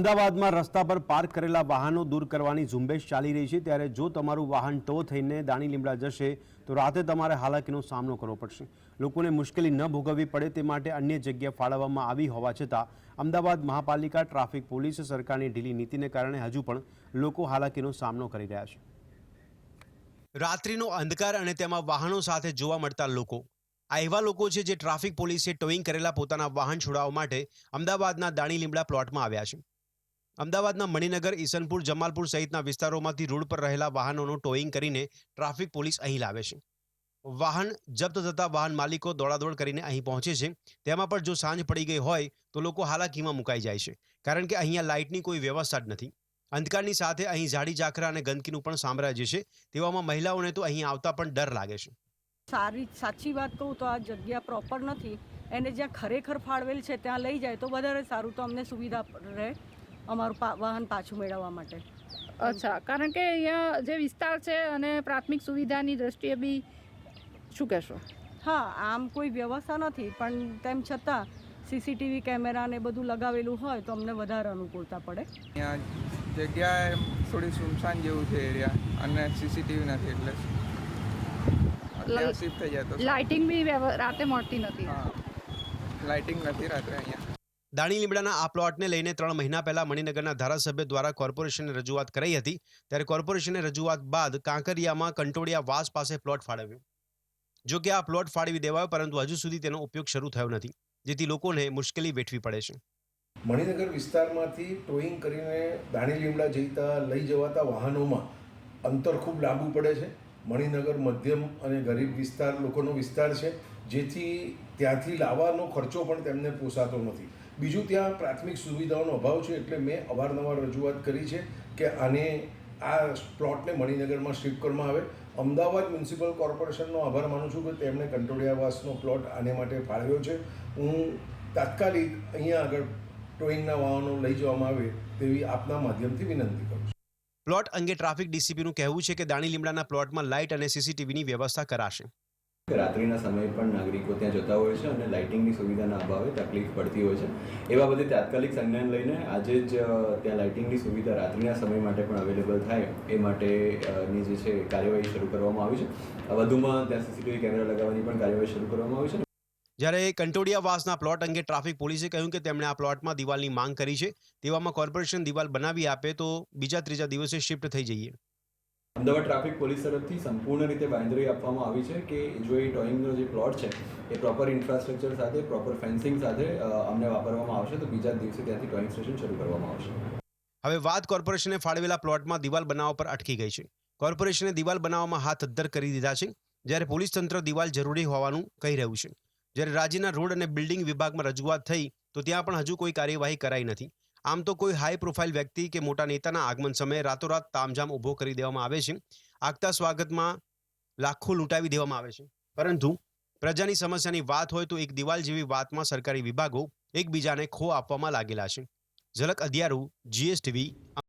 અમદાવાદમાં રસ્તા પર પાર્ક કરેલા વાહનો દૂર કરવાની ઝુંબેશ ચાલી રહી છે. ત્યારે જો તમારું વાહન ટો થઈને દાણી લીમડા જશે, તો રાતે તમારે હાલાકીનો સામનો કરવો પડશે. લોકોને મુશ્કેલી ન ભોગવવી પડે તે માટે અન્ય જગ્યા ફાળવવામાં આવી હોવા છતાં, અમદાવાદ મહાપાલિકા ટ્રાફિક પોલીસ સરકારની ઢીલી નીતિને કારણે હજુ પણ લોકો હાલાકીનો સામનો કરી રહ્યા છે. રાત્રિનો અંધકાર અને તેમાં વાહનો સાથે જોવા મળતા લોકો. આ એવા લોકો છે જે ટ્રાફિક પોલીસે ટોઈંગ કરેલા પોતાના વાહન છોડાવવા માટે અમદાવાદના દાણી લીમડા પ્લોટમાં આવ્યા છે. અમદાવાદના મણિનગર, ઈસનપુર, જમાલપુર સહિતના વિસ્તારોમાંથી રોડ પર રહેલા વાહનોનું ટોઈંગ કરીને ટ્રાફિક પોલીસ અહીં લાવે છે. વાહન જપ્ત થતા વાહન માલિકો દોડાદોડ કરીને અહીં પહોંચે છે. તેમાં પણ જો સાંજ પડી ગઈ હોય તો લોકો હાલાકીમાં મુકાઈ જાય છે, કારણ કે અહીંયા લાઇટની કોઈ વ્યવસ્થા જ નથી. અંધકારની સાથે અહીં ઝાડી ઝાખરા અને ગંદકીનું પણ સામ્રાજ્ય છે, તેવામાં મહિલાઓને તો અહીં આવતા પણ ડર લાગે છે. સારી, સાચી વાત કહું તો આ જગ્યા પ્રોપર નથી. એને જ્યાં ખરેખર ફાળવેલ છે, ત્યાં લઈ જાય તો વધારે સારું, તો અમને સુવિધા રહે. અમારું પા- વાહન પાછું મેળવવા માટે. અચ્છા કારણ કે અહીંયા જે વિસ્તાર છે અને પ્રાથમિક સુવિધાની દ્રષ્ટિએ બી શું કહેશો? હા આમ કોઈ વ્યવસ્થા નથી પણ તેમ છતાં સીસીટીવી કેમેરા ને બધું લગાવેલું હોય તો અમને વધારે અનુકૂળતા પડે. અહીંયા જગ્યા એમ થોડી સુમસાન જેવું છે એરિયા અને સીસીટીવી નથી એટલે શિફ્ટ થઈ જતો લાઇટિંગ બી રાતે મળતી નથી. હા. લાઇટિંગ નથી રાત્રે અહીંયા. દાણી લીમડાના આ પ્લોટને લઈને ત્રણ મહિના પહેલા મણિનગરના ધારાસભ્ય દ્વારા કોર્પોરેશનને રજૂઆત કરાઈ હતી. ત્યારે કોર્પોરેશને રજૂઆત બાદ કાંકરિયામાં કંટોડિયા વાસ પાસે પ્લોટ ફાળવ્યો. જો કે આ પ્લોટ ફાળવી દેવાયો, પરંતુ હજુ સુધી તેનો ઉપયોગ શરૂ થયો નથી, જેથી લોકોને મુશ્કેલી વેઠવી પડે છે. મણિનગર વિસ્તારમાંથી ટોઈંગ કરીને દાણી લીમડા જઈતા લઈ જવાતા વાહનોમાં અંતર ખૂબ લાંબુ પડે છે. મણિનગર મધ્યમ અને ગરીબ વિસ્તાર લોકોનો વિસ્તાર છે, જેથી ત્યાંથી લાવવાનો ખર્ચો પણ તેમને પોસાતો નથી. બીજું ત્યાં પ્રાથમિક સુવિધાઓનો અભાવ છે, એટલે મેં અવારનવાર રજૂઆત કરી છે કે આને આ પ્લોટને મણિનગરમાં શિફ્ટ કરવામાં આવે. અમદાવાદ મ્યુનિસિપલ કોર્પોરેશનનો આભાર માનું છું કે તેમણે કંટોળિયાવાસનો પ્લોટ આને માટે ફાળવ્યો છે. હું તાત્કાલિક અહીંયા આગળ ટોઈંગના વાહનો લઈ જવામાં આવે તેવી આપના માધ્યમથી વિનંતી કરું છું. પ્લોટ અંગે ટ્રાફિક ડીસીપીનું કહેવું છે કે દાણી લીમડાના પ્લોટમાં લાઇટ અને સીસીટીવીની વ્યવસ્થા કરાશે. રાત્રિના સમયે પણ નાગરિકો ત્યાં જતા હોય છે અને લાઇટિંગની સુવિધાના અભાવે તકલીફ પડતી હોય છે. એ બાબતે તાત્કાલિક સંજ્ઞાન લઈને આજે જ ત્યાં લાઇટિંગની સુવિધા રાત્રિના સમય માટે પણ અવેલેબલ થાય એ માટે ની જે છે કાર્યવાહી શરૂ કરવામાં આવી છે. વધુમાં ત્યાં સીસીટીવી કેમેરા લગાવવાની પણ કાર્યવાહી શરૂ કરવામાં આવી છે. જ્યારે કંટોડિયાવાસના પ્લોટ અંગે ટ્રાફિક પોલીસે કહ્યું કે તેમણે આ પ્લોટમાં દિવાલની માંગ કરી છે, તેવામાં કોર્પોરેશન દિવાલ બનાવી આપે તો બીજા ત્રીજા દિવસે શિફ્ટ થઈ જઈએ. અમદાવાદ ટ્રાફિક પોલીસ તરફથી સંપૂર્ણ રીતે બાંધરી આપવામાં આવી છે કે જો એ ટોઈંગનો જે પ્લોટ છે, એ પ્રોપર ઇન્ફ્રાસ્ટ્રક્ચર સાથે પ્રોપર ફેન્સિંગ સાથે અમને વાપરવામાં આવશે તો બીજા દિવસે ત્યાંથી ટોઈંગ સ્ટેશન શરૂ કરવામાં આવશે. હવે વાત કોર્પોરેશને ફાળવેલા પ્લોટમાં દિવાલ બનાવવા પર અટકી ગઈ છે. કોર્પોરેશને દિવાલ બનાવવામાં હાથ અદ્ધર કરી દીધા છે. જ્યારે પોલીસ તંત્ર દિવાલ જરૂરી હોવાનું કહી રહ્યું છે. જ્યારે રાજ્યના રોડ અને બિલ્ડિંગ વિભાગમાં રજૂઆત થઈ, તો ત્યાં પણ હજુ કોઈ કાર્યવાહી કરાઈ નથી. આમ તો કોઈ હાઈ પ્રોફાઇલ વ્યક્તિ કે મોટા નેતાના આગમન સમયે રાતોરાત તામઝામ ઊભો કરી દેવામાં આવે છે. આગતા સ્વાગતમાં લાખો લૂંટાવી દેવામાં આવે છે. પરંતુ પ્રજાની સમસ્યાની વાત હોય તો એક દિવાલ જેવી વાતમાં સરકારી વિભાગો એકબીજાને ખો આપવામાં લાગેલા છે. ઝલક અધિયારું જીએસટીવી